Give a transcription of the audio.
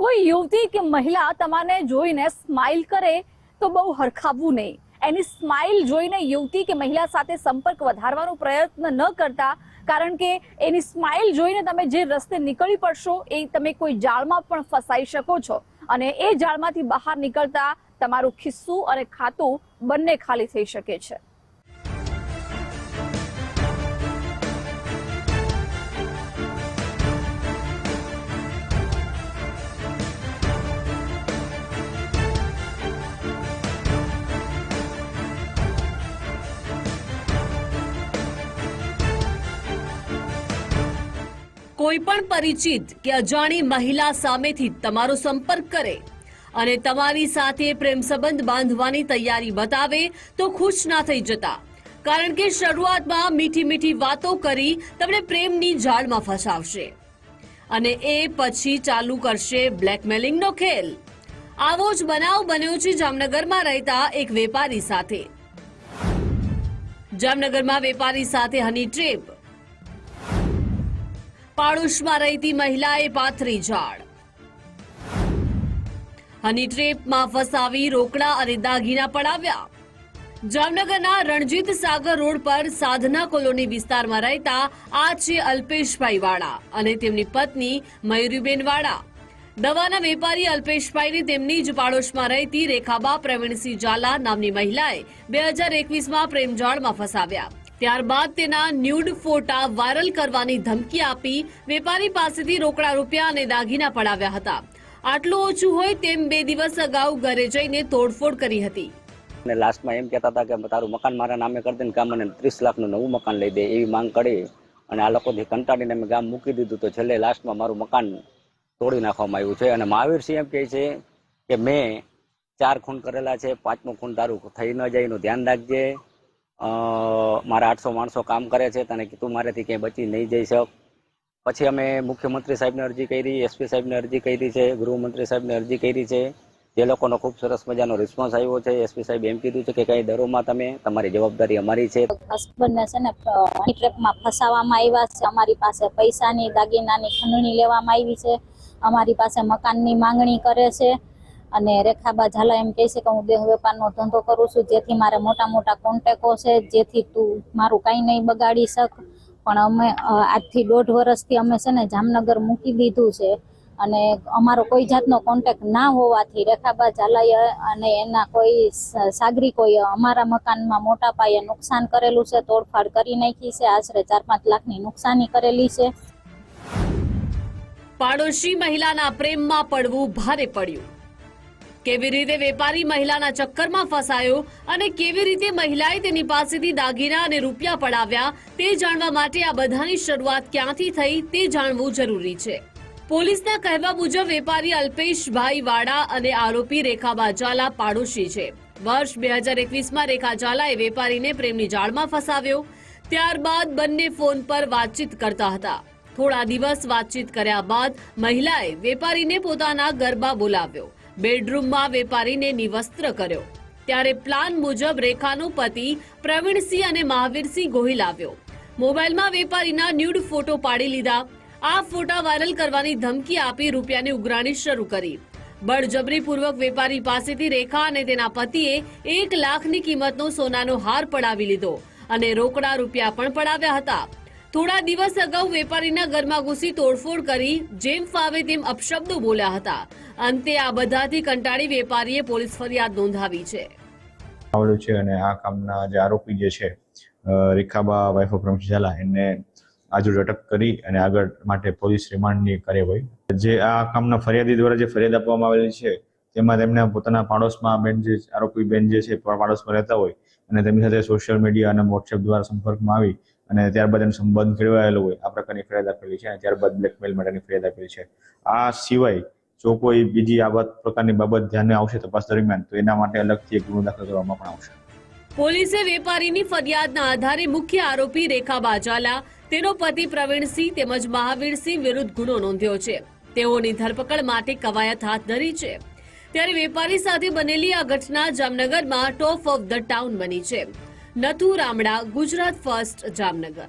કોઈ યુવતી કે મહિલા તમારે જોઈને સ્માઇલ કરે તો બહુ હરખાવવું નહીં. એની સ્માઇલ જોઈને યુવતી કે મહિલા સાથે સંપર્ક વધારવાનો પ્રયત્ન ન કરતા, કારણ કે એની સ્માઇલ જોઈને તમે જે રસ્તે નીકળી પડશો એ તમે કોઈ જાળમાં પણ ફસાઈ શકો છો. અને એ જાળમાંથી બહાર નીકળતા તમારું ખિસ્સું અને ખાતું બંને ખાલી થઈ શકે છે. કોઈ પણ પરિચિત કે અજાણી મહિલા સામેથી તમારો સંપર્ક કરે અને તમારી સાથે પ્રેમ સંબંધ બાંધવાની તૈયારી બતાવે તો ખુશ ના થઈ જતા. કારણ કે શરૂઆતમાં મીઠી મીઠી વાતો કરી તમને પ્રેમની જાળમાં ફસાવશે. અને એ પછી ચાલુ કરશે બ્લેકમેલિંગનો ખેલ. આવો જ બનાવ બન્યો છે જામનગરમાં રહેતા એક વેપારી સાથે. જામનગરમાં વેપારી સાથે હની ટ્રેપ. પાડોશમાં રહેતી મહિલાએ પાથરી ઝાડ. હની ટ્રેપમાં ફસાવી, રોકડા અને દાગીના પડાવ્યા. જામનગરના રણજીત સાગર રોડ પર સાધના કોલોની વિસ્તારમાં રહેતા આ છે અલ્પેશભાઈ વાળા અને તેમની પત્ની મયુરીબેન વાળા. દવાના વેપારી અલ્પેશભાઈને તેમની જ પાડોશમાં રહેતી રેખાબા પ્રવીણસિંહ ઝાલા નામની મહિલાએ બે હજાર એકવીસમાં પ્રેમજાળમાં ફસાવ્યા. ત્યારબાદ તેના ન્યૂડ ફોટા વાયરલ કરવાની ધમકી આપી વેપારી પાસેથી રોકડા રૂપિયા અને દાગીના પડાવ્યા હતા. આટલું ઓછું હોય તેમ બે દિવસ અગાઉ ઘરે જઈને તોડફોડ કરી હતી. અને લાસ્ટમાં એમ કહેતા હતા કે તારું મકાન મારા નામે કરી દે ને ગામ મને ત્રીસ લાખનું નવું મકાન લઈ દે એવી માંગ કરી. અને આ લોકોથી કંટાળીને અમે ગામ મૂકી દીધું તો છેલ્લે લાસ્ટમાં મારું મકાન તોડી નાખવામાં આવ્યું છે. અને મહાવીરસિંહ એમ કહે છે કે મેં ચાર ખૂન કરેલા છે, પાંચમો ખૂન તારું થઈ ન જાય એનું ધ્યાન રાખજે. મારા આઠસો માણસો કામ કરે છે તને તું મારેથી ક્યાંય બચી નહીં જઈ શક. પછી અમે મુખ્યમંત્રી સાહેબને અરજી કરી, એસપી સાહેબને અરજી કરી છે, ગૃહમંત્રી સાહેબને અરજી કરી છે. જે લોકોનો ખૂબ સરસ મજાનો રિસ્પોન્સ આવ્યો છે, એસપી સાહેબ એમ કીધું છે કે કઈ દરોમાં તમે, તમારી જવાબદારી અમારી છે. હસબન્ડને છે ને ટ્રેપમાં ફસાવવામાં આવ્યા છે. અમારી પાસે પૈસાની દાગીનાની ખંડણી લેવામાં આવી છે. અમારી પાસે મકાનની માંગણી કરે છે. અને રેખાબા ઝાલા એમ કહે છે કે હું દેહ વેપારનો ધંધો કરું છું, જેથી મારે મોટા મોટા કોન્ટેકો છે, જેથી તું મારું કાંઈ નહીં બગાડી શક. પણ અમે આજથી દોઢ વર્ષથી અમે છે ને જામનગર મૂકી દીધું છે. અને અમારો કોઈ જાતનો કોન્ટેક ના હોવાથી રેખાબા ઝાલાએ અને એના કોઈ સાગરિકોએ અમારા મકાનમાં મોટા પાયે નુકસાન કરેલું છે, તોડફાડ કરી નાખી છે, આશરે ચાર પાંચ લાખની નુકસાની કરેલી છે. પાડોશી મહિલાના પ્રેમમાં પડવું ભારે પડ્યું. કેવી રીતે વેપારી મહિલાના ચક્કરમાં ફસાયો અને કેવી રીતે મહિલાએ તેની પાસેથી દાગીના અને રૂપિયા પડાવ્યા તે જાણવા માટે આ બધાની શરૂઆત ક્યાંથી થઈ તે જાણવું જરૂરી છે. પોલીસના કહેવા મુજબ વેપારી અલ્પેશભાઈ વાડા અને આરોપી રેખા બાજાલા પાડોશી છે. વર્ષ બે હજાર એકવીસમાં રેખા ઝાલાએ વેપારીને પ્રેમની જાળમાં ફસાવ્યો. ત્યારબાદ બંને ફોન પર વાતચીત કરતા હતા. થોડા દિવસ વાતચીત કર્યા બાદ મહિલાએ વેપારીને પોતાના ગરબા બોલાવ્યો. બેડરૂમમાં વેપારીને નિવસ્ત્ર કર્યો. ત્યારે પ્લાન મુજબ રેખાનો પતિ પ્રવીણસિંહ અને મહાવીરસિંહ ગોહિલ આવ્યો. મોબાઈલમાં વેપારીના ન્યૂડ ફોટો પાડી લીધા. આ ફોટા વાયરલ કરવાની ધમકી આપી રૂપિયાની ઉઘરાણી શરૂ કરી. બળજબરીપૂર્વક વેપારી પાસેથી રેખા અને તેના પતિએ એક લાખની કિંમતનો સોનાનો હાર પડાવી લીધો અને રોકડા રૂપિયા પણ પડાવ્યા હતા. થોડા દિવસ અગાઉ વેપારીના ઘરમાં ઘૂસી તોડફોડ કરી જેમ ફાવે તેમ અપશબ્દો બોલ્યા હતા. અંતે આ બધાથી કંટાળી વેપારીએ પોલીસ ફરિયાદ નોંધાવી છે. આવેલું છે અને આ કામના જે આરોપી જે છે રેખાબા વાઇફ ઓફ રમેશ ઝાલા એને આજુ અટક કરી અને આગળ માટે પોલીસ રિમાન્ડની કાર્યવાહી. જે આ કામના ફરિયાદી દ્વારા જે ફરિયાદ આપવામાં આવેલી છે, તેમાં તેમને પોતાના પાડોશમાં બેન જે આરોપી બેન જે છે પાડોશમાં રહેતા હોય અને તેમની સાથે સોશિયલ મીડિયા અને વોટ્સએપ દ્વારા સંપર્કમાં આવી અને ત્યારબાદ એનું સંબંધ કેળવાયેલો હોય, આ પ્રકારની ફરિયાદ આપેલી છે અને ત્યારબાદ બ્લેકમેલ માટેની ફરિયાદ આપેલી છે. આ સિવાય જો કોઈ બીજી આ પ્રકારની બાબત ધ્યાને આવશે તપાસ દરમિયાન, તો એના માટે અલગથી એક ગુનો દાખલ કરવામાં પણ આવશે. પોલીસે વેપારીની ફરિયાદના આધારે મુખ્ય આરોપી રેખા બાજાલા, તેનો પતિ પ્રવીણસિંહ તેમજ મહાવીરસિંહ વિરુદ્ધ ગુનો નોંધ્યો છે. તેઓની ધરપકડ માટે કવાયત હાથ ધરી છે. ત્યારે વેપારી સાથે બનેલી આ ઘટના જામનગરમાં ટોપ ઓફ ધ ટાઉન બની છે. નથુ રામડા ગુજરાત ફર્સ્ટ જામનગર.